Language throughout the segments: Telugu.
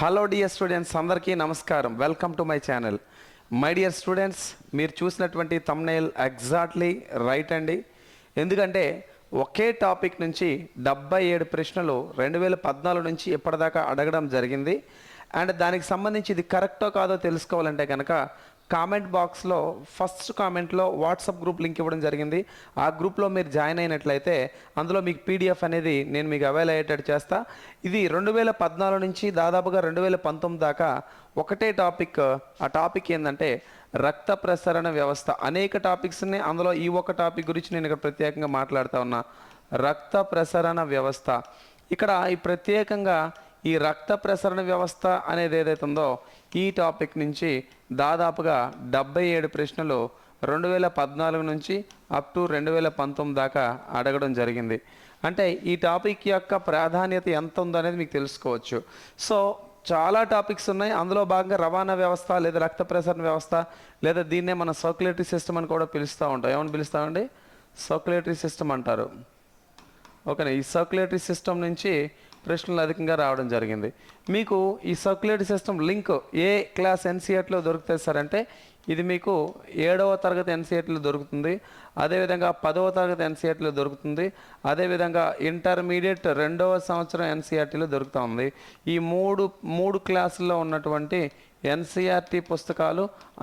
హలో డియర్ స్టూడెంట్స్ అందరికీ నమస్కారం. Welcome to my channel my dear students మీరు చూసినటువంటి తమ్నైల్ ఎగ్జాక్ట్లీ రైట్ అండి. ఎందుకంటే ఒకే టాపిక్ నుంచి డెబ్బై ఏడు ప్రశ్నలు రెండు వేల పద్నాలుగు నుంచి ఇప్పటిదాకా అడగడం జరిగింది. అండ్ దానికి సంబంధించి ఇది కరెక్టో కాదో తెలుసుకోవాలంటే కనుక కామెంట్ బాక్స్లో ఫస్ట్ కామెంట్లో వాట్సాప్ గ్రూప్ లింక్ ఇవ్వడం జరిగింది. ఆ గ్రూప్లో మీరు జాయిన్ అయినట్లయితే అందులో మీకు పీడిఎఫ్ అనేది నేను మీకు అవైల్ అయ్యేటట్టు చేస్తా. ఇది రెండు వేల పద్నాలుగు నుంచి దాదాపుగా రెండు వేల పంతొమ్మిది దాకా ఒకటే టాపిక్ ఆ టాపిక్ ఏంటంటే రక్త ప్రసరణ వ్యవస్థ. అనేక టాపిక్స్ని అందులో ఈ ఒక టాపిక్ గురించి నేను ఇక్కడ ప్రత్యేకంగా మాట్లాడుతూ ఉన్నా. రక్త ప్రసరణ వ్యవస్థ. ఇక్కడ ఈ ప్రత్యేకంగా ఈ రక్త ప్రసరణ వ్యవస్థ అనేది ఏదైతే ఉందో ఈ టాపిక్ నుంచి దాదాపుగా డెబ్బై ఏడు ప్రశ్నలు రెండు వేల పద్నాలుగు నుంచి అప్ టు రెండు వేల పంతొమ్మిది దాకా అడగడం జరిగింది. అంటే ఈ టాపిక్ యొక్క ప్రాధాన్యత ఎంత ఉందో అనేది మీకు తెలుసుకోవచ్చు. సో చాలా టాపిక్స్ ఉన్నాయి. అందులో భాగంగా రవాణా వ్యవస్థ లేదా రక్త ప్రసరణ వ్యవస్థ లేదా దీన్నే మన సర్క్యులేటరీ సిస్టమ్ అని కూడా పిలుస్తూ ఉంటాం. ఏమని పిలుస్తామండి సర్క్యులేటరీ సిస్టమ్ అంటారు. ఓకేనా? ఈ సర్క్యులేటరీ సిస్టమ్ నుంచి ప్రశ్నలు అధికంగా రావడం జరిగింది. మీకు ఈ సర్క్యులేటరీ సిస్టమ్ లింక్ ఏ క్లాస్ ఎన్సీఎట్లో దొరుకుతుంది సార్ అంటే ఇది మీకు ఏడవ తరగతి ఎన్సీఎట్లో దొరుకుతుంది అదేవిధంగా పదవ తరగతి ఎన్సీఎట్లో దొరుకుతుంది అదేవిధంగా ఇంటర్మీడియట్ రెండవ సంవత్సరం ఎన్సీఆర్టీలో దొరుకుతూ ఉంది. ఈ మూడు మూడు క్లాసుల్లో ఉన్నటువంటి ఎన్సీఆర్టీ పుస్తకాలు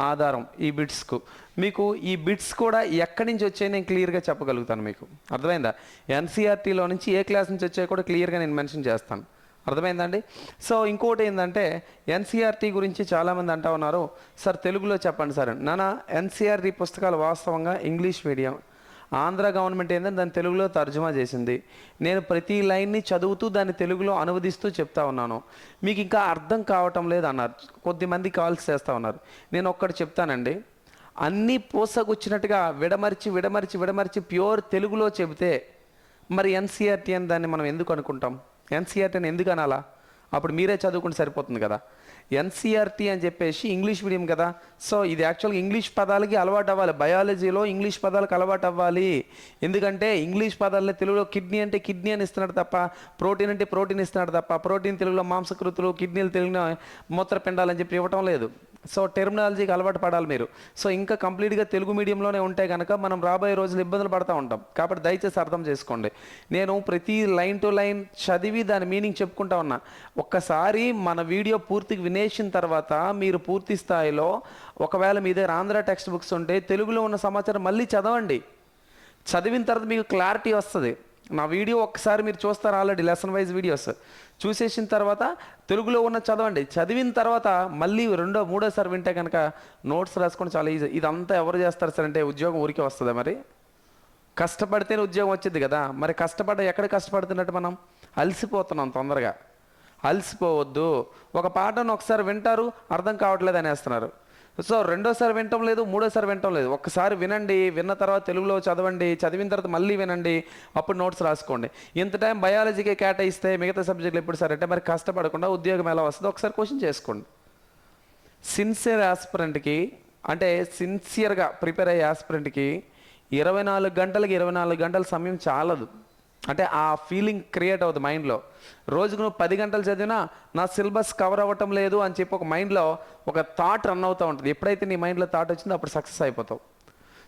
ఆధారం ఈ బిట్స్కు. మీకు ఈ బిట్స్ కూడా ఎక్కడి నుంచి వచ్చాయి నేను క్లియర్గా చెప్పగలుగుతాను మీకు. అర్థమైందా? ఎన్సీఆర్టీలో నుంచి ఏ క్లాస్ నుంచి వచ్చాయో కూడా క్లియర్గా నేను మెన్షన్ చేస్తాను. అర్థమైందండి సో ఇంకోటి ఏంటంటే ఎన్సీఆర్టీ గురించి చాలామంది అంటా ఉన్నారు. సార్ తెలుగులో చెప్పండి సార్. నాన్న ఎన్సీఆర్టీ పుస్తకాలు వాస్తవంగా ఇంగ్లీష్ మీడియం. ఆంధ్ర గవర్నమెంట్ ఏంటంటే దాన్ని తెలుగులో తర్జుమా చేసింది. నేను ప్రతి లైన్ని చదువుతూ దాన్ని తెలుగులో అనువదిస్తూ చెప్తా ఉన్నాను. మీకు ఇంకా అర్థం కావటం లేదు అన్నారు. కొద్దిమంది కాల్స్ చేస్తూ ఉన్నారు. నేను ఒక్కటి చెప్తానండి. అన్నీ పూసగుచ్చినట్టుగా విడమర్చి విడమర్చి విడమర్చి ప్యూర్ తెలుగులో చెబితే మరి ఎన్సీఆర్టీ అని దాన్ని మనం ఎందుకు అనుకుంటాం? ఎన్సీఆర్టీ అని ఎందుకు అనాలా? అప్పుడు మీరే చదువుకుంటే సరిపోతుంది కదా. ఎన్సీఆర్టీ అని చెప్పేసి ఇంగ్లీష్ మీడియం కదా. సో ఇది యాక్చువల్గా ఇంగ్లీష్ పదాలకి అలవాటు అవ్వాలి. బయాలజీలో ఇంగ్లీష్ పదాలకు అలవాటు అవ్వాలి. ఎందుకంటే ఇంగ్లీష్ పదాల్లో తెలుగులో కిడ్నీ అంటే కిడ్నీ అని ఇస్తున్నాడు తప్ప ప్రోటీన్ అంటే ప్రోటీన్ ఇస్తున్నాడు తప్ప ప్రోటీన్ తెలుగులో మాంసకృతులు కిడ్నీలు తెలుగులో మూత్రపిండాలని చెప్పి ఇవ్వటం లేదు. సో టెర్మినాలజీకి అలవాటు పడాలి మీరు. సో ఇంకా కంప్లీట్గా తెలుగు మీడియంలోనే ఉంటే కనుక మనం రాబోయే రోజులు ఇబ్బందులు పడతా ఉంటాం. కాబట్టి దయచేసి అర్థం చేసుకోండి. నేను ప్రతి లైన్ టు లైన్ చదివి దాని మీనింగ్ చెప్పుకుంటా ఉన్నా. ఒక్కసారి మన వీడియో పూర్తిగా వినేసిన తర్వాత మీరు పూర్తి స్థాయిలో ఒకవేళ మీ దగ్గర ఆంధ్ర టెక్స్ట్ బుక్స్ ఉంటే తెలుగులో ఉన్న సమాచారం మళ్ళీ చదవండి. చదివిన తర్వాత మీకు క్లారిటీ వస్తుంది. నా వీడియో ఒక్కసారి మీరు చూస్తారు ఆల్రెడీ లెసన్ వైజ్ వీడియోస్? చూసేసిన తర్వాత తెలుగులో ఉన్న చదవండి. చదివిన తర్వాత మళ్ళీ రెండో మూడోసారి వింటే కనుక నోట్స్ రాసుకొని చాలా ఈజీ. ఇదంతా ఎవరు చేస్తారు సార్ అంటే ఉద్యోగం ఊరికే వస్తుందా మరి? కష్టపడితేనే ఉద్యోగం వచ్చింది కదా. మరి కష్టపడ ఎక్కడ కష్టపడుతున్నట్టు మనం? అలసిపోతున్నాం తొందరగా. అలసిపోవద్దు. ఒక పాటను ఒకసారి వింటారు అర్థం కావట్లేదు అనేస్తున్నారు. సో రెండోసారి వినటం లేదు మూడోసారి వినటం లేదు. ఒక్కసారి వినండి విన్న తర్వాత తెలుగులో చదవండి చదివిన తర్వాత మళ్ళీ వినండి అప్పుడు నోట్స్ రాసుకోండి. ఇంత టైం బయాలజీకి కేటాయిస్తే మిగతా సబ్జెక్టులు ఎప్పుడు సార్? అంటే మరి కష్టపడకుండా ఉద్యోగం ఎలా వస్తుందో ఒకసారి క్వశ్చన్ చేసుకోండి. సిన్సియర్ ఆస్పిరెంట్కి అంటే సిన్సియర్గా ప్రిపేర్ అయ్యే ఆస్పిరెంట్కి ఇరవై నాలుగు గంటలకి ఇరవై నాలుగు గంటల సమయం చాలదు. అంటే ఆ ఫీలింగ్ క్రియేట్ అవుతుంది మైండ్లో రోజుకు నువ్వు పది గంటలు చదివినా నా సిలబస్ కవర్ అవ్వటం లేదు అని చెప్పి ఒక మైండ్లో ఒక థాట్ రన్ అవుతూ ఉంటుంది. ఎప్పుడైతే నీ మైండ్లో థాట్ వచ్చిందో అప్పుడు సక్సెస్ అయిపోతావు.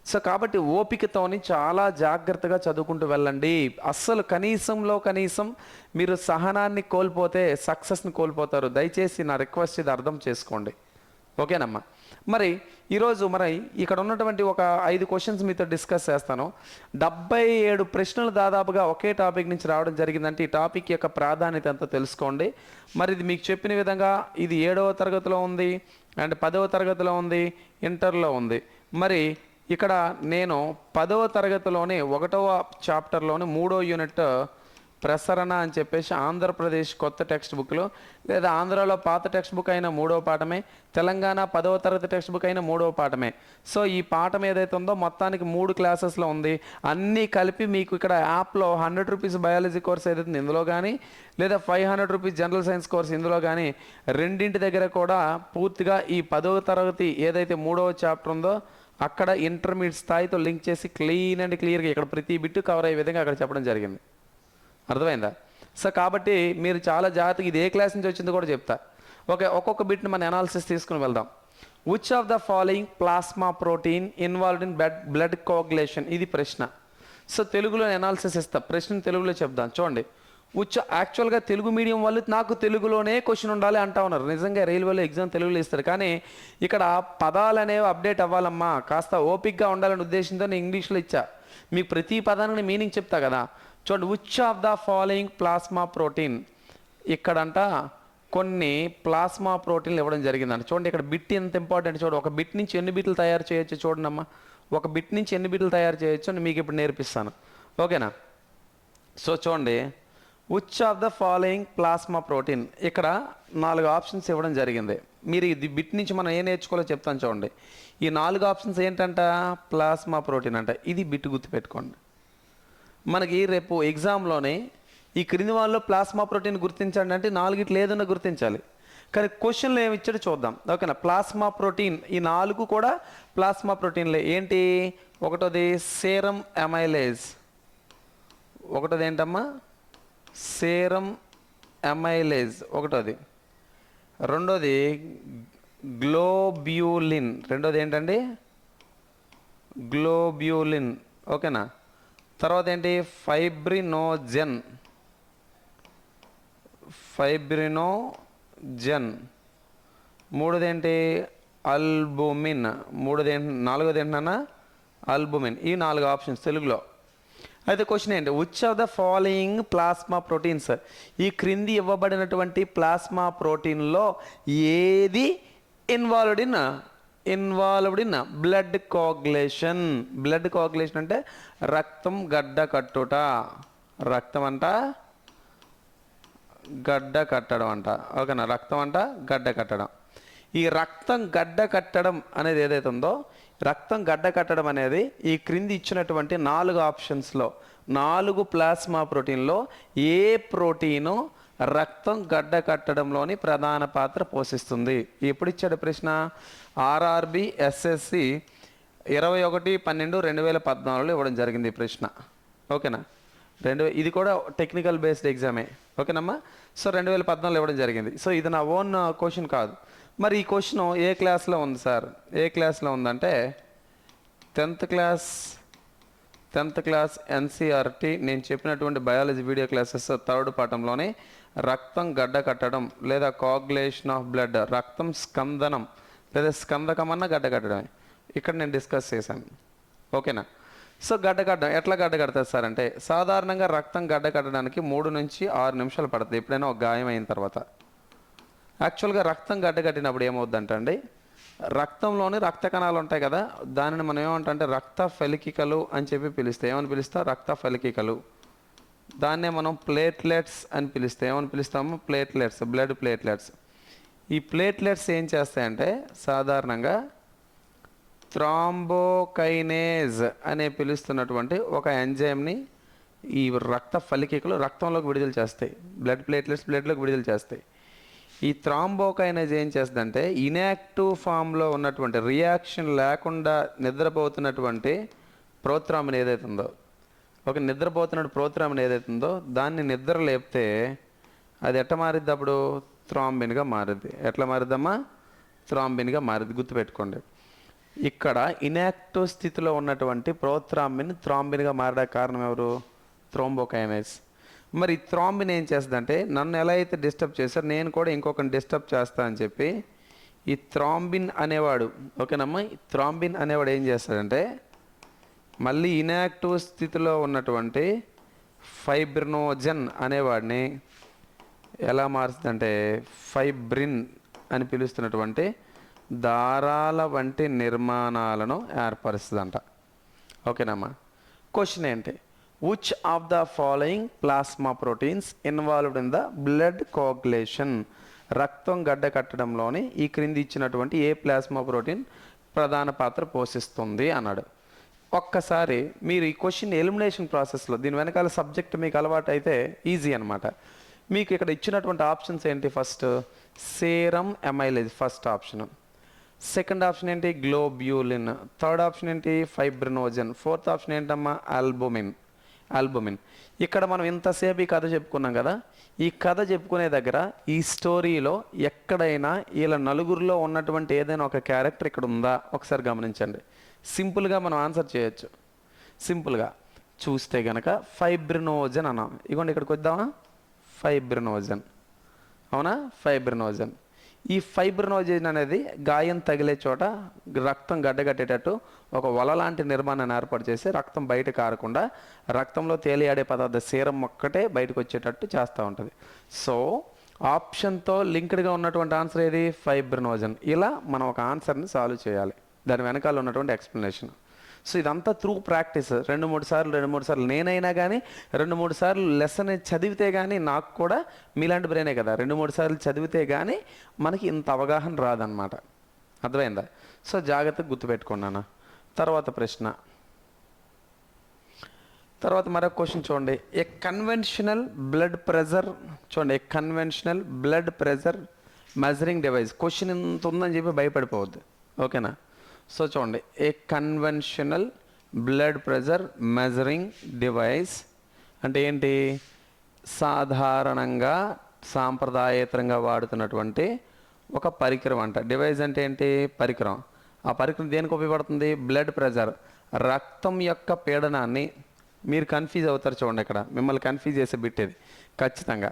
సో కాబట్టి ఓపికతోని చాలా జాగ్రత్తగా చదువుకుంటూ వెళ్ళండి. అస్సలు కనీసంలో కనీసం మీరు సహనాన్ని కోల్పోతే సక్సెస్ని కోల్పోతారు. దయచేసి నా రిక్వెస్ట్ ఇది అర్థం చేసుకోండి. ఓకేనమ్మా? మరి ఈరోజు మరి ఇక్కడ ఉన్నటువంటి ఒక ఐదు క్వశ్చన్స్ మీతో డిస్కస్ చేస్తాను. డెబ్బై ఏడు ప్రశ్నలు దాదాపుగా ఒకే టాపిక్ నుంచి రావడం జరిగిందంటే ఈ టాపిక్ యొక్క ప్రాధాన్యత ఎంతో తెలుసుకోండి. మరి ఇది మీకు చెప్పిన విధంగా ఇది ఏడవ తరగతిలో ఉంది అండ్ పదవ తరగతిలో ఉంది ఇంటర్లో ఉంది. మరి ఇక్కడ నేను పదవ తరగతిలోనే ఒకటవ చాప్టర్లోని మూడో యూనిట్ ప్రసరణ అని చెప్పేసి ఆంధ్రప్రదేశ్ కొత్త టెక్స్ట్ బుక్లో లేదా ఆంధ్రలో పాత టెక్స్ట్ బుక్ అయిన మూడవ పాఠమే తెలంగాణ పదవ తరగతి టెక్స్ట్ బుక్ అయిన మూడవ పాఠమే. సో ఈ పాఠం ఏదైతే ఉందో మొత్తానికి మూడు క్లాసెస్లో ఉంది. అన్నీ కలిపి మీకు ఇక్కడ యాప్లో హండ్రెడ్ రూపీస్ బయాలజీ కోర్స్ ఏదైతే ఇందులో కానీ లేదా five hundred rupees general science course ఇందులో కానీ రెండింటి దగ్గర కూడా పూర్తిగా ఈ పదవ తరగతి ఏదైతే మూడవ చాప్టర్ ఉందో అక్కడ ఇంటర్మీడియట్ స్థాయితో లింక్ చేసి క్లీన్ అండ్ క్లియర్గా ఇక్కడ ప్రతి బిట్టు కవర్ అయ్యే విధంగా అక్కడ చెప్పడం జరిగింది. అర్థమైందా? సో కాబట్టి మీరు చాలా జాగ్రత్తగా ఇది ఏ క్లాస్ నుంచి వచ్చిందో కూడా చెప్తా. ఓకే ఒక్కొక్క బిట్ని మన అనాలిసిస్ తీసుకుని వెళ్దాం. Which of the following plasma protein involved in blood blood coagulation ఇది ప్రశ్న. సో తెలుగులో అనాలిసిస్ ఇస్తా. ప్రశ్న తెలుగులో చెప్దాం. చూడండి. ఉచ్చ యాక్చువల్గా తెలుగు మీడియం వాళ్ళు నాకు తెలుగులోనే క్వశ్చన్ ఉండాలి అంటా ఉన్నారు. నిజంగా రైల్వేలో ఎగ్జామ్ తెలుగులో ఇస్తారు. కానీ ఇక్కడ పదాలు అనేవి అప్డేట్ అవ్వాలమ్మా. కాస్త ఓపిక్గా ఉండాలనే ఉద్దేశంతో నేను ఇంగ్లీష్లో ఇచ్చా. మీకు ప్రతి పదానికి మీనింగ్ చెప్తా కదా. చూడండి which of the following plasma protein ఇక్కడంట కొన్ని ప్లాస్మా ప్రోటీన్లు ఇవ్వడం జరిగిందంట. చూడండి ఇక్కడ బిట్ ఎంత ఇంపార్టెంట్ చూడండి ఒక బిట్ నుంచి ఎన్ని బిట్లు తయారు చేయొచ్చు చూడండి అమ్మా ఒక బిట్ నుంచి ఎన్ని బిట్లు తయారు చేయొచ్చు అని మీకు ఇప్పుడు నేర్పిస్తాను. ఓకేనా? సో చూడండి which of the following plasma protein ఇక్కడ నాలుగు ఆప్షన్స్ ఇవ్వడం జరిగింది. మీరు ఇది బిట్ నుంచి మనం ఏం నేర్చుకోవాలో చెప్తాను చూడండి. ఈ నాలుగు ఆప్షన్స్ ఏంటంట? ప్లాస్మా ప్రోటీన్ అంట. ఇది బిట్ గుర్తుపెట్టుకోండి. మనకి రేపు ఎగ్జామ్లోనే ఈ క్రింది వాళ్ళలో ప్లాస్మా ప్రోటీన్ గుర్తించండి అంటే నాలుగిట్లు లేదన్న గుర్తించాలి. కానీ క్వశ్చన్లో ఏమి ఇచ్చాడో చూద్దాం. ఓకేనా? ప్లాస్మా ప్రోటీన్ ఈ నాలుగు కూడా ప్లాస్మా ప్రోటీన్లే. ఏంటి? ఒకటోది సేరం అమైలేజ్. ఒకటోది ఏంటమ్మా? Serum amylase. ఒకటోది. రెండోది గ్లోబ్యూలిన్. రెండోది ఏంటండి? గ్లోబ్యూలిన్. ఓకేనా? తర్వాత ఏంటి ఫైబ్రినోజెన్. ఫైబ్రినోజెన్. మూడోదేంటి? అల్బుమిన్. మూడోది ఏంటి నాలుగోది ఏంటన్నా అల్బుమిన్. ఈ నాలుగు ఆప్షన్స్ తెలుగులో. అయితే క్వశ్చన్ ఏంటి? Which of the following plasma proteins ఈ క్రింది ఇవ్వబడినటువంటి ప్లాస్మా ప్రోటీన్లో ఏది involved in involved in blood coagulation. Blood coagulation అంటే రక్తం గడ్డ కట్టుట. రక్తం అంట గడ్డ కట్టడం అంట. ఓకేనా? రక్తం అంట గడ్డ కట్టడం. ఈ రక్తం గడ్డ కట్టడం అనేది ఏదైతే ఉందో రక్తం గడ్డ కట్టడం అనేది ఈ క్రింది ఇచ్చినటువంటి నాలుగు ఆప్షన్స్లో నాలుగు ప్లాస్మా ప్రోటీన్లో ఏ ప్రోటీను రక్తం గడ్డ కట్టడంలోని ప్రధాన పాత్ర పోషిస్తుంది. ఎప్పుడు ఇచ్చాడు ప్రశ్న? ఆర్ఆర్బి ఎస్ఎస్సి ఇరవై ఒకటి పన్నెండు రెండు వేల పద్నాలుగులో ఇవ్వడం జరిగింది ఈ ప్రశ్న. ఓకేనా? రెండు ఇది కూడా టెక్నికల్ బేస్డ్ ఎగ్జామే. ఓకేనమ్మా? సో రెండు వేల పద్నాలుగులో ఇవ్వడం జరిగింది. సో ఇది నా ఓన్ క్వశ్చన్ కాదు. మరి ఈ క్వశ్చన్ ఏ క్లాస్లో ఉంది సార్? ఏ క్లాస్లో ఉందంటే tenth class tenth class NCERT నేను చెప్పినటువంటి బయాలజీ వీడియో క్లాసెస్ థర్డ్ పాఠంలోనే రక్తం గడ్డ కట్టడం లేదా కాగ్లేషన్ ఆఫ్ బ్లడ్ రక్తం స్కందనం లేదా స్కందకం అన్న గడ్డ కట్టడమే. ఇక్కడ నేను డిస్కస్ చేశాను. ఓకేనా? సో గడ్డ కట్టడం ఎట్లా గడ్డ కడతారు సార్ అంటే సాధారణంగా రక్తం గడ్డ కట్టడానికి మూడు నుంచి ఆరు నిమిషాలు పడుతుంది. ఎప్పుడైనా ఒక గాయం అయిన తర్వాత. యాక్చువల్గా రక్తం గడ్డ కట్టినప్పుడు ఏమవుద్దంటే అండి రక్తంలోని రక్త కణాలు ఉంటాయి కదా దానిని మనం ఏమంటే రక్త ఫలికికలు అని చెప్పి పిలిస్తే ఏమని పిలుస్తాం రక్త ఫలికికలు. దాన్నే మనం ప్లేట్లెట్స్ అని పిలిస్తే ఏమని పిలుస్తాము? Platelets blood platelets. ఈ ప్లేట్లెట్స్ ఏం చేస్తాయంటే సాధారణంగా థ్రాంబోకైనేజ్ అనే పిలుస్తున్నటువంటి ఒక ఎంజైమ్ని ఈ రక్త ఫలికికలు రక్తంలోకి విడుదల చేస్తాయి. బ్లడ్ ప్లేట్లెట్స్ బ్లడ్లోకి విడుదల చేస్తాయి. ఈ థ్రాంబోకైనజ్ ఏం చేస్తుందంటే ఇనాక్టివ్ ఫామ్లో ఉన్నటువంటి రియాక్షన్ లేకుండా నిద్రపోతున్నటువంటి ప్రోత్రామిన్ ఏదైతే ఉందో ఒక నిద్రపోతున్న ప్రోత్రామిన్ ఏదైతే ఉందో దాన్ని నిద్ర లేపితే అది ఎట్ట మారిద్ది అప్పుడు? థ్రాంబిన్గా మారుద్ది. ఎట్లా మారిద్దమ్మా? థ్రాంబిన్గా మారిద్ది. గుర్తుపెట్టుకోండి. ఇక్కడ ఇనాక్టివ్ స్థితిలో ఉన్నటువంటి ప్రోత్రాంబిన్ థ్రాంబిన్గా మారడానికి కారణం ఎవరు? థ్రోంబోకైనైజ్ మరి ఈ థ్రాంబిన్ ఏం చేస్తుందంటే నన్ను ఎలా అయితే డిస్టర్బ్ చేశారు నేను కూడా ఇంకొకరిని డిస్టర్బ్ చేస్తా అని చెప్పి ఈ థ్రాంబిన్ అనేవాడు ఓకేనమ్మా? ఈ థ్రాంబిన్ అనేవాడు ఏం చేస్తాడంటే మళ్ళీ ఇనాక్టివ్ స్థితిలో ఉన్నటువంటి ఫైబ్రినోజన్ అనేవాడిని ఎలా మారుస్తుందంటే ఫైబ్రిన్ అని పిలుస్తున్నటువంటి దారాల వంటి నిర్మాణాలను ఏర్పరుస్తుందంట. ఓకేనమ్మా? క్వశ్చన్ ఏంటి? Which of the following plasma proteins involved in the blood coagulation రక్తం గడ్డ కట్టడంలోని ఈ క్రింది ఇచ్చినటువంటి ఏ ప్లాస్మా ప్రోటీన్ ప్రధాన పాత్ర పోషిస్తుంది అన్నాడు. ఒక్కసారి మీరు ఈ క్వశ్చన్ ఎలిమినేషన్ ప్రాసెస్లో దీని వెనకాల సబ్జెక్ట్ మీకు అలవాటు అయితే ఈజీ అనమాట మీకు ఇక్కడ ఇచ్చినటువంటి ఆప్షన్స్ ఏంటి first serum amylase first option second option ఏంటి? గ్లోబ్యూలిన్ థర్డ్ ఆప్షన్ ఏంటి? ఫైబ్రినోజన్ ఫోర్త్ ఆప్షన్ ఏంటమ్మా? Albumin albumin. ఇక్కడ మనం ఇంతసేపు ఈ కథ చెప్పుకున్నాం కదా ఈ కథ చెప్పుకునే దగ్గర ఈ స్టోరీలో ఎక్కడైనా వీళ్ళ నలుగురిలో ఉన్నటువంటి ఏదైనా ఒక క్యారెక్టర్ ఇక్కడ ఉందా? ఒకసారి గమనించండి. సింపుల్గా మనం ఆన్సర్ చేయొచ్చు. సింపుల్గా చూస్తే గనక ఫైబ్రినోజన్ అన్నాం. ఇగోండి ఇక్కడికి వద్దామా? ఫైబ్రినోజన్. అవునా? ఫైబ్రినోజన్. ఈ ఫైబ్రినోజన్ అనేది గాయం తగిలే చోట రక్తం గడ్డగట్టేటట్టు ఒక వల లాంటి నిర్మాణాన్ని ఏర్పాటు చేసి రక్తం బయట కారకుండా రక్తంలో తేలియాడే పదార్థ సీరం ఒక్కటే బయటకు వచ్చేటట్టు చేస్తూ ఉంటుంది. సో ఆప్షన్తో లింక్డ్గా ఉన్నటువంటి ఆన్సర్ ఏది? ఫైబ్రినోజన్. ఇలా మనం ఒక ఆన్సర్ని సాల్వ్ చేయాలి. దాని వెనకాల ఉన్నటువంటి ఎక్స్ప్లెనేషన్. సో ఇదంతా త్రూ ప్రాక్టీస్ రెండు మూడు సార్లు రెండు మూడు సార్లు నేనైనా కానీ రెండు మూడు సార్లు లెసన్ చదివితే కానీ నాకు కూడా మీలాంటి బ్రెయినే కదా. రెండు మూడు సార్లు చదివితే కానీ మనకి ఇంత అవగాహన రాదనమాట అర్థమైందా? సో జాగ్రత్తగా గుర్తుపెట్టుకున్నాను తర్వాత ప్రశ్న. తర్వాత మరొక క్వశ్చన్ చూడండి. ఏ కన్వెన్షనల్ బ్లడ్ ప్రెజర్ చూడండి. A conventional blood pressure measuring device question ఇంత ఉందని చెప్పి భయపడిపోవద్దు. ఓకేనా సో చూడండి a conventional blood pressure measuring device అంటే ఏంటి? సాధారణంగా సాంప్రదాయేతరంగా వాడుతున్నటువంటి ఒక పరికరం అంట. డివైస్ అంటే ఏంటి? పరికరం. ఆ పరికరం దేనికి ఉపయోగపడుతుంది? బ్లడ్ ప్రెజర్ రక్తం యొక్క పీడనాన్ని మీరు కన్ఫ్యూజ్ అవుతారు చూడండి ఇక్కడ. మిమ్మల్ని కన్ఫ్యూజ్ చేసే బిట్టేది ఖచ్చితంగా.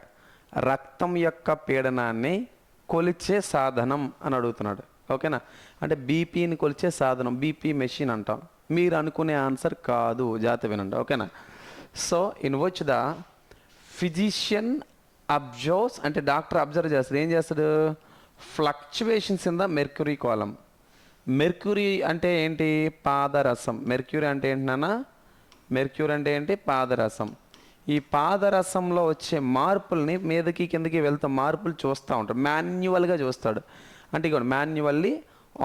రక్తం యొక్క పీడనాన్ని కొలిచే సాధనం అని అడుగుతున్నాడు. ఓకేనా? అంటే బీపీని కొలిచే సాధనం బీపీ మెషిన్ అంటాం. మీరు అనుకునే ఆన్సర్ కాదు జాగ్రత్త వినండి ఓకేనా? So in which the physician observes అంటే డాక్టర్ అబ్జర్వ్ చేస్తాడు. ఏం చేస్తాడు? Fluctuations in the mercury column mercury అంటే ఏంటి? పాదరసం. మెర్క్యూరీ అంటే ఏంటన్నా మెర్క్యూరీ అంటే ఏంటి? పాదరసం. ఈ పాదరసంలో వచ్చే మార్పుల్ని మీదకి కిందకి వెళ్తా మార్పులు చూస్తూ ఉంటాడు. మాన్యువల్గా చూస్తాడు. అంటే ఇగోండి manually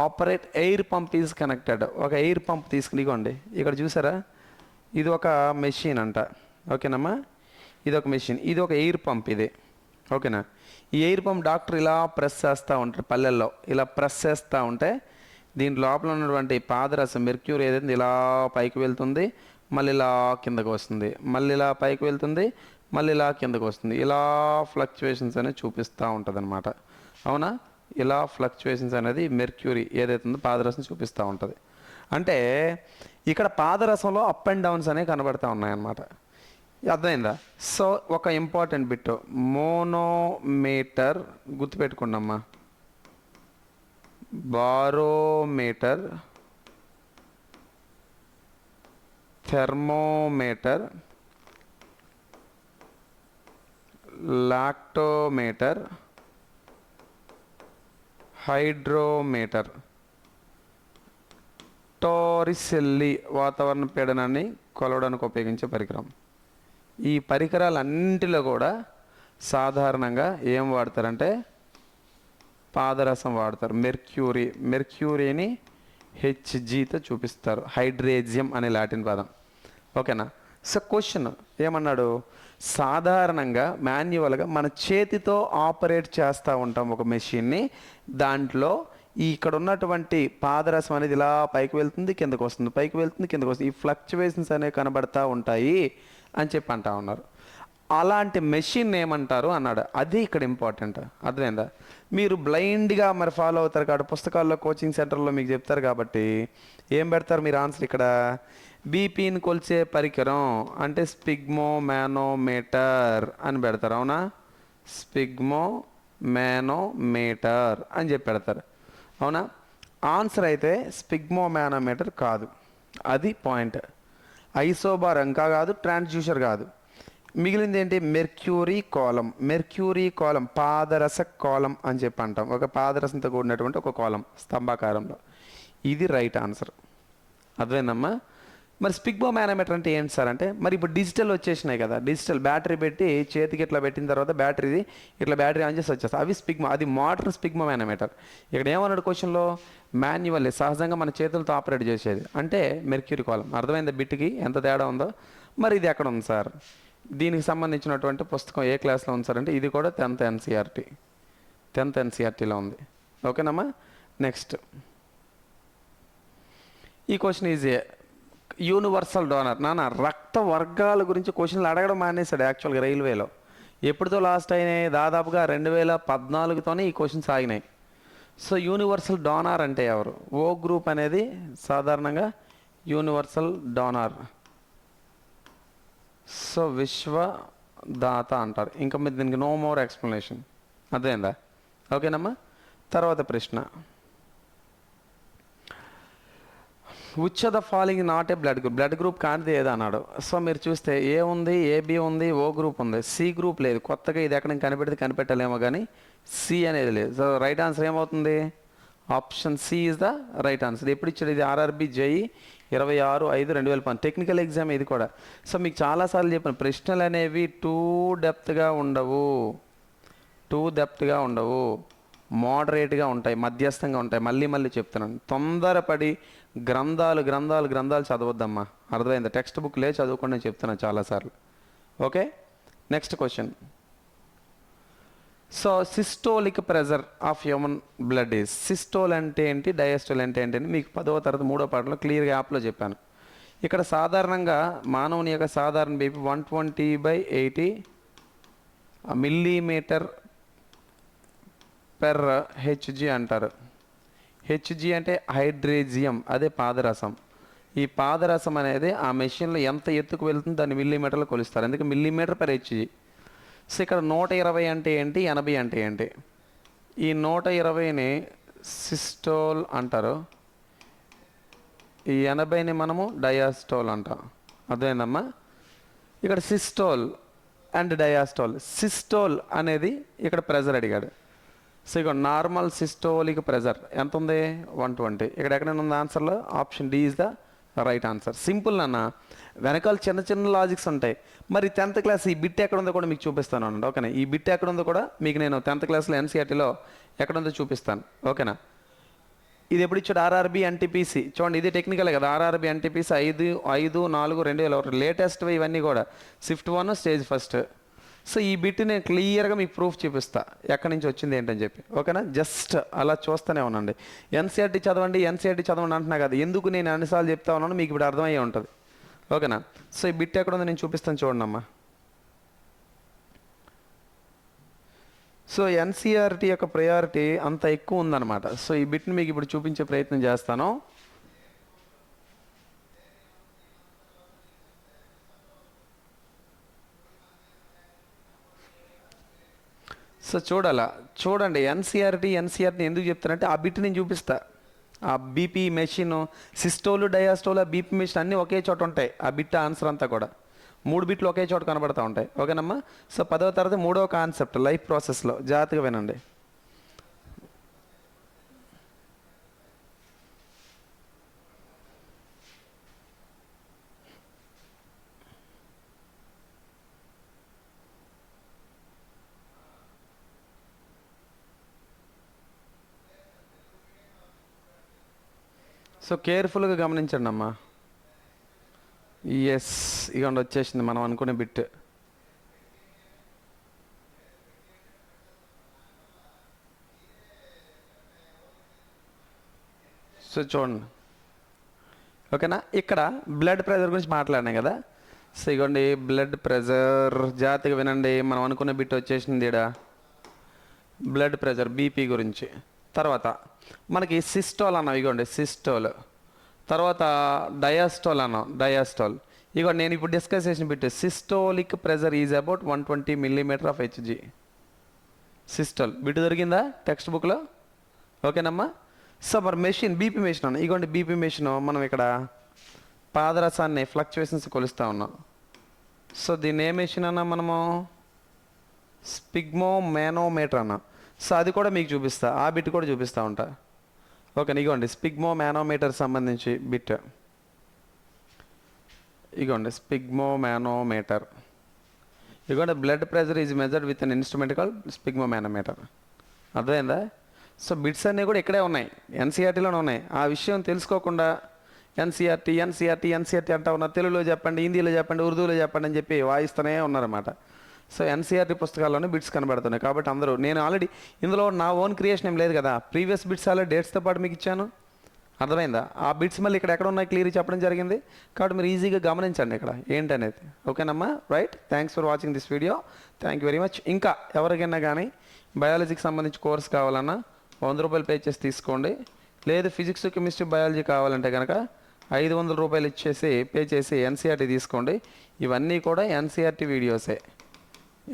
operate air pump is connected ఒక ఎయిర్ పంప్ తీసుకుని ఇగోండి ఇక్కడ చూసారా? ఇది ఒక మెషిన్ అంట. ఓకేనమ్మా? ఇది ఒక మెషిన్ ఇది ఒక ఎయిర్ పంప్ ఇది. ఓకేనా? ఈ ఎయిర్ పంప్ డాక్టర్ ఇలా ప్రెస్ చేస్తూ ఉంటారు పల్లెల్లో. ఇలా ప్రెస్ చేస్తూ ఉంటే దీని లోపల ఉన్నటువంటి పాదరసం మెర్క్యూర్ ఏదైతే ఇలా పైకి వెళ్తుంది మళ్ళీ ఇలా కిందకు వస్తుంది మళ్ళీ ఇలా పైకి వెళ్తుంది మళ్ళీ ఇలా కిందకు వస్తుంది. ఇలా ఫ్లక్చువేషన్స్ అనేవి చూపిస్తూ ఉంటుంది అవునా? ఇలా ఫ్లక్చువేషన్స్ అనేది మెర్క్యూరీ ఏదైతే ఉందో పాదరసం చూపిస్తూ ఉంటుంది. అంటే ఇక్కడ పాదరసంలో అప్ అండ్ డౌన్స్ అనేవి కనబడతా ఉన్నాయన్నమాట. అర్థమైందా? సో ఒక important bit manometer గుర్తుపెట్టుకోండమ్మా. Barometer thermometer lactometer hydrometer. Torricelli వాతావరణ పీడనాన్ని కొలవడానికి ఉపయోగించే పరికరం. ఈ పరికరాలన్నింటిలో కూడా సాధారణంగా ఏం వాడతారంటే పాదరసం వాడతారు. మెర్క్యూరీ మెర్క్యూరీని హెచ్జీతో చూపిస్తారు. హైడ్రేజియం అనే లాటిన్ పదం. ఓకేనా? సో క్వశ్చన్ ఏమన్నాడు? సాధారణంగా మాన్యువల్గా మన చేతితో ఆపరేట్ చేస్తూ ఉంటాం ఒక మెషిన్ని. దాంట్లో ఈ ఇక్కడ ఉన్నటువంటి పాదరసం అనేది ఇలా పైకి వెళ్తుంది కిందకు వస్తుంది పైకి వెళ్తుంది కిందకు వస్తుంది. ఈ ఫ్లక్చువేషన్స్ అనేవి కనబడతా ఉంటాయి అని చెప్పి అంటా ఉన్నారు. అలాంటి మెషిన్ ఏమంటారు అన్నాడు. అది ఇక్కడ ఇంపార్టెంట్. అర్థమైందా? మీరు బ్లైండ్గా మరి ఫాలో అవుతారు కాబట్టి పుస్తకాల్లో కోచింగ్ సెంటర్లో మీకు చెప్తారు కాబట్టి ఏం పెడతారు మీరు ఆన్సర్ ఇక్కడ? బీపీని కొలిచే పరికరం అంటే స్పిగ్మో మ్యానోమీటర్ అని పెడతారు అవునా? స్పిగ్మో మ్యానోమీటర్ అని చెప్పి పెడతారు అవునా? ఆన్సర్ అయితే స్పిగ్మో మ్యానోమీటర్ కాదు. అది పాయింట్. ఐసోబార్ ఇంకా కాదు ట్రాన్స్డ్యూసర్ కాదు. మిగిలింది ఏంటి మెర్క్యూరీ కాలం మెర్క్యూరీ కాలం పాదరస కాలం అని చెప్పి అంటాం. ఒక పాదరసంతో కూడినటువంటి ఒక కాలం స్తంభాకారంలో. ఇది రైట్ ఆన్సర్. అర్థమైందమ్మా? మరి స్పిగ్మో మేనోమీటర్ అంటే ఏంటి సార్ అంటే మరి ఇప్పుడు డిజిటల్ వచ్చేసినాయి కదా. డిజిటల్ బ్యాటరీ పెట్టి చేతికి ఇట్లా పెట్టిన తర్వాత బ్యాటరీది ఇట్లా బ్యాటరీ ఆన్ చేసి వచ్చేస్తా. అవి స్పిగ్మా అది మోడర్న్ స్పిగ్మో మేనోమీటర్ ఇక్కడ ఏమన్నాడు క్వశ్చన్లో? మాన్యువల్ సహజంగా మన చేతులతో ఆపరేట్ చేసేది. అంటే మెర్క్యూరీ కాలం అర్థమైంది బిట్కి? ఎంత తేడా ఉందో? మరి ఇది ఎక్కడ ఉంది సార్? దీనికి సంబంధించినటువంటి పుస్తకం ఏ క్లాస్లో ఉంది సార్ అంటే ఇది కూడా టెన్త్ ఎన్సీఆర్టీ టెన్త్ ఎన్సీఆర్టీలో ఉంది. ఓకేనమ్మా? నెక్స్ట్ ఈ క్వశ్చన్ ఈజీ యూనివర్సల్ డోనర్ నాన్న రక్త వర్గాల గురించి క్వశ్చన్లు అడగడం మానేశాడు యాక్చువల్గా రైల్వేలో ఎప్పుడుతో లాస్ట్ అయినాయి? దాదాపుగా రెండు వేల పద్నాలుగుతోనే ఈ క్వశ్చన్స్ ఆగినాయి. సో యూనివర్సల్ డోనార్ అంటే ఎవరు? ఓ గ్రూప్ అనేది సాధారణంగా యూనివర్సల్ డోనార్ సో విశ్వదాత అంటారు. ఇంకా మీరు దీనికి నో మోర్ ఎక్స్ప్లెనేషన్ అదేందా? ఓకేనమ్మా? తర్వాత ప్రశ్న. Which the following not a blood group blood group కానిది ఏదో అన్నాడు. సో మీరు చూస్తే ఏ ఉంది ఏబి ఉంది ఓ గ్రూప్ ఉంది. సి గ్రూప్ లేదు. కొత్తగా ఇది ఎక్కడ కనిపెడితే కనిపెట్టలేమో కానీ సి అనేది లేదు. సో రైట్ ఆన్సర్ ఏమవుతుంది? Option C is the right answer ఎప్పుడు ఇచ్చాడు? ఇది ఆర్ఆర్బి జై ఇరవై ఆరు ఐదు రెండు వేల పది టెక్నికల్ ఎగ్జామ్ ఇది కూడా. సో మీకు చాలాసార్లు చెప్పాను ప్రశ్నలు అనేవి టూ డెప్త్గా ఉండవు. టూ డెప్త్గా ఉండవు. మోడరేట్గా ఉంటాయి మధ్యస్థంగా ఉంటాయి. మళ్ళీ మళ్ళీ చెప్తున్నాను. తొందరపడి గ్రంథాలు గ్రంథాలు గ్రంథాలు చదవద్దమ్మా. అర్థమైంది? టెక్స్ట్ బుక్ లే చదువుకోండి నేను చెప్తున్నాను చాలాసార్లు. Okay next question so systolic pressure of human blood is systole అంటే ఏంటి డయాస్టోల్ అంటే ఏంటి అని మీకు పదవ తరగతి మూడో పాటలో క్లియర్గా యాప్లో చెప్పాను. ఇక్కడ సాధారణంగా మానవుని యొక్క సాధారణ BP one twenty by eighty millimetre per HG అంటారు. హెచ్జి అంటే హైడ్రేజియం అదే పాదరసం. ఈ పాదరసం అనేది ఆ మెషిన్లో ఎంత ఎత్తుకు వెళ్తుందో దాన్ని మిల్లీమీటర్లో కొలుస్తారు. అందుకే మిల్లీమీటర్ పర్ హెచ్జి సో ఇక్కడ నూట ఇరవై అంటే ఏంటి? ఎనభై అంటే ఏంటి? ఈ నూట ఇరవైని సిస్టోల్ అంటారు. ఈ ఎనభైని మనము డయాస్టోల్ అంటాం. అదేనమ్మా ఇక్కడ సిస్టోల్ అండ్ డయాస్టోల్. సిస్టోల్ అనేది ఇక్కడ ప్రెజర్ అడిగాడు. సో ఇక్కడ నార్మల్ సిస్టోలిక్ ప్రెజర్ ఎంత ఉంది వన్ ట్వంటీ. ఇక్కడ ఎక్కడైనా ఉంది ఆన్సర్లో? Option D is the right answer. Simple అన్న వెనకాల చిన్న చిన్న లాజిక్స్ ఉంటాయి. మరి టెన్త్ క్లాస్ ఈ బిట్ ఎక్కడ ఉందో కూడా మీకు చూపిస్తాను అనండి ఓకేనా? ఈ బిట్ ఎక్కడ ఉందో కూడా మీకు నేను టెన్త్ క్లాస్లో ఎన్సీఆర్టీలో ఎక్కడ ఉందో చూపిస్తాను. ఓకేనా? ఇది ఎప్పుడు ఇచ్చాడు? RRB NTPC. చూడండి ఇది టెక్నికల్ కదా. ఆర్ఆర్బి ఎన్టీపీసీ ఐదు ఐదు నాలుగు రెండు వేల ఒకటి. లేటెస్ట్ ఇవన్నీ కూడా. Swift one stage first so ఈ బిట్ నేను క్లియర్గా మీకు ప్రూఫ్ చూపిస్తా. ఎక్కడి నుంచి వచ్చింది ఏంటని చెప్పి. ఓకేనా? జస్ట్ అలా చూస్తూనే ఉండండి. ఎన్సీఆర్టీ చదవండి ఎన్సీఆర్టీ చదవండి అంటున్నా కదా ఎందుకు నేను అన్నిసార్లు చెప్తా ఉన్నాను మీకు ఇప్పుడు అర్థమయ్యే ఉంటుంది. ఓకేనా? సో ఈ బిట్ ఎక్కడ ఉందో నేను చూపిస్తాను చూడండి అమ్మా. సో ఎన్సీఆర్టీ యొక్క ప్రయారిటీ అంత ఎక్కువ ఉందన్నమాట. సో ఈ బిట్ని మీకు ఇప్పుడు చూపించే ప్రయత్నం చేస్తాను. సో చూడాలా? చూడండి ఎన్సీఆర్టీ ఎన్సీఆర్టీ ఎందుకు చెప్తానంటే ఆ బిట్ నేను చూపిస్తా. ఆ బీపీ మెషిన్ సిస్టోలు డయాస్టోలు ఆ బీపీ మెషిన్ అన్నీ ఒకే చోట ఉంటాయి. ఆ బిట్ ఆన్సర్ అంతా కూడా. మూడు బిట్లు ఒకే చోట కనబడతా ఉంటాయి. ఓకేనమ్మా? సో పదవ తరగతి మూడవ కాన్సెప్ట్ లైఫ్ ప్రాసెస్లో. జాగ్రత్తగా వినండి. సో కేర్ఫుల్గా గమనించండి అమ్మా. ఎస్ ఇక వచ్చేసింది మనం అనుకునే బిట్. సో చూడండి. ఓకేనా? ఇక్కడ బ్లడ్ ప్రెషర్ గురించి మాట్లాడినాయి కదా. సో ఇగోండి బ్లడ్ ప్రెషర్ జాతిగా వినండి మనం అనుకునే బిట్ వచ్చేసింది ఈడ. బ్లడ్ ప్రెషర్ బీపీ గురించి. తర్వాత మనకి సిస్టోల్ అన్నాం ఇగోండి సిస్టోల్. తర్వాత డయాస్టోల్ అన్నాం డయాస్టోల్. ఇగో నేను ఇప్పుడు డిస్కస్ చేసిన bit systolic pressure is about one twenty millimetre of HG systole. Bit దొరికిందా టెక్స్ట్ బుక్లో ఓకేనమ్మా? సో మరి మెషిన్ బీపీ మెషిన్ అన్న ఇగోండి బీపీ మెషిన్ మనం ఇక్కడ పాదరసాన్ని ఫ్లక్చువేషన్స్ కొలుస్తూ ఉన్నాం. సో దీన్ని ఏ మెషిన్ అన్నా మనము? స్పిగ్మో మేనోమీటర్ అన్న. సో అది కూడా మీకు చూపిస్తా. ఆ బిట్ కూడా చూపిస్తూ ఉంటా. ఓకే ఇగోండి. స్పిగ్మో మేనోమీటర్ సంబంధించి బిట్. ఇగోండి స్పిగ్మో మేనోమీటర్. ఇగోండి blood pressure is measured with an instrument call sphygmomanometer. అర్థమైందా? సో బిట్స్ అన్నీ కూడా ఇక్కడే ఉన్నాయి. ఎన్సీఆర్టీలోనే ఉన్నాయి. ఆ విషయం తెలుసుకోకుండా ఎన్సీఆర్టీ ఎన్సీఆర్టీ ఎన్సీఆర్టీ అంటా ఉన్నారు తెలుగులో చెప్పండి హిందీలో చెప్పండి ఉర్దూలో చెప్పండి అని చెప్పి వాయిస్తూనే ఉన్నారన్నమాట. సో ఎన్సీఆర్టీ పుస్తకాల్లోనే బిట్స్ కనబడుతున్నాయి. కాబట్టి అందరూ నేను ఆల్రెడీ ఇందులో నా ఓన్ క్రియేషన్ ఏం లేదు కదా. ప్రీవియస్ బిట్స్ ఆల్రెడీ డేట్స్తో పాటు మీకు ఇచ్చాను. అర్థమైందా? ఆ బిట్స్ మళ్ళీ ఇక్కడ ఎక్కడ ఉన్నాయి క్లియర్ చెప్పడం జరిగింది. కాబట్టి మీరు ఈజీగా గమనించండి ఇక్కడ ఏంటనేది. ఓకేనమ్మా? Right. Thanks for watching this video. Thank you very much. ఇంకా ఎవరికైనా కానీ బయాలజీకి సంబంధించి కోర్స్ కావాలన్నా వంద రూపాయలు పే చేసి తీసుకోండి. లేదు ఫిజిక్స్ కెమిస్ట్రీ బయాలజీ కావాలంటే కనుక ఐదు వందల రూపాయలు ఇచ్చేసి పే చేసి ఎన్సీఆర్టీ తీసుకోండి. ఇవన్నీ కూడా ఎన్సీఆర్టీ వీడియోసే.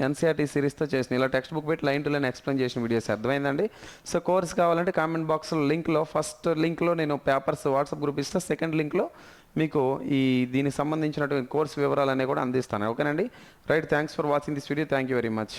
ఎన్సీఆర్టీ సిరీస్తో చేసిన ఇలా టెక్స్ట్ బుక్ పెట్టి లైన్ టు లైన్ ఎక్స్ప్లెయిన్ చేసిన వీడియోస్ అర్థమైందండి. సో కోర్స్ కావాలంటే కామెంట్ బాక్స్లో లింక్లో ఫస్ట్ లింక్లో నేను పేపర్స్ వాట్సాప్ గ్రూప్ ఇస్తే సెకండ్ లింక్లో మీకు ఈ దీనికి సంబంధించినటువంటి కోర్స్ వివరాలు అనేవి కూడా అందిస్తాను. ఓకేనండి? Right thanks for watching this video. Thank you very much.